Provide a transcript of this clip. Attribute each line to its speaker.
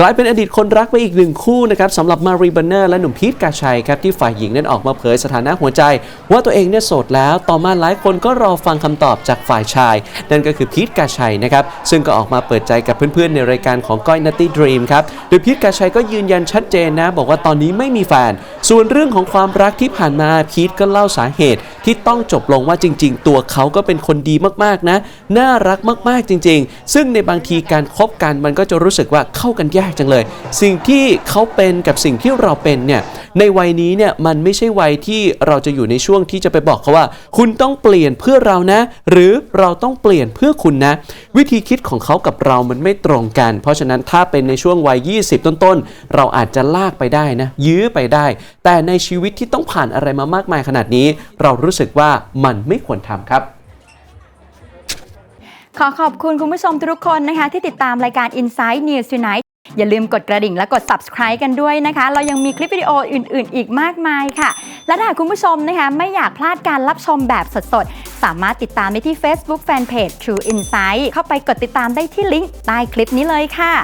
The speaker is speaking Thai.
Speaker 1: กลายเป็นอดีตคนรักไปอีกหนึ่งคู่นะครับสำหรับมารีบันเนอร์และหนุ่มพีทกาชัยครับที่ฝ่ายหญิงนั้นออกมาเผยสถานะหัวใจ ว่าตัวเองเนี่ยโสดแล้ว ต่อมาหลายคนก็รอฟังคำตอบจากฝ่ายชาย นั่นก็คือพีทกาชัยนะครับซึ่งก็ออกมาเปิดใจกับเพื่อนๆ ในรายการของก้อยนัตตี้ดรีมครับโดยพีทกาชัยก็ยืนยันชัดเจนนะ บอกว่าตอนนี้ไม่มีแฟน ส่วนเรื่องของความรักที่ผ่านมาพีทก็เล่าสาเหตุที่ต้องจบลงว่าจริง ๆ ตัวเขาก็เป็นคนดีมากๆนะ น่ารักมากๆจริง ๆ ซึ่งในบางทีการคบกันมันก็จะรู้สึกว่าเข้ากันยากจังเลย สิ่งที่เขาเป็นกับสิ่งที่เราเป็นเนี่ยในวัยนี้เนี่ยมันไม่ใช่วัยที่เราจะอยู่ในช่วงที่จะไปบอกเขาว่า คุณต้องเปลี่ยนเพื่อเรานะ หรือเราต้องเปลี่ยนเพื่อคุณนะ วิธีคิดของเขากับเรามันไม่ตรงกัน เพราะฉะนั้นถ้าเป็นในช่วงวัย 20 ต้นๆ เราอาจจะลากไปได้นะ ยื้อไปได้ แต่ในชีวิตที่ต้องผ่านอะไรมามากมายขนาดนี้ เรารู้สึกว่ามันไม่ควรทำครับ
Speaker 2: ขอขอบคุณคุณผู้ชมทุกคนนะคะ ที่ติดตามรายการ Inside News Tonight อย่าลืมกดกระดิ่งและกด subscribe กันด้วยนะคะ เรายังมีคลิปวิดีโออื่น ๆ อีกมากมายค่ะ และถ้าหากคุณผู้ชมนะคะ ไม่อยากพลาดการรับชมแบบสด ๆ สามารถติดตามได้ที่ Facebook Fanpage True Insight เข้าไปกดติดตามได้ที่ลิงก์ใต้คลิปนี้เลยค่ะ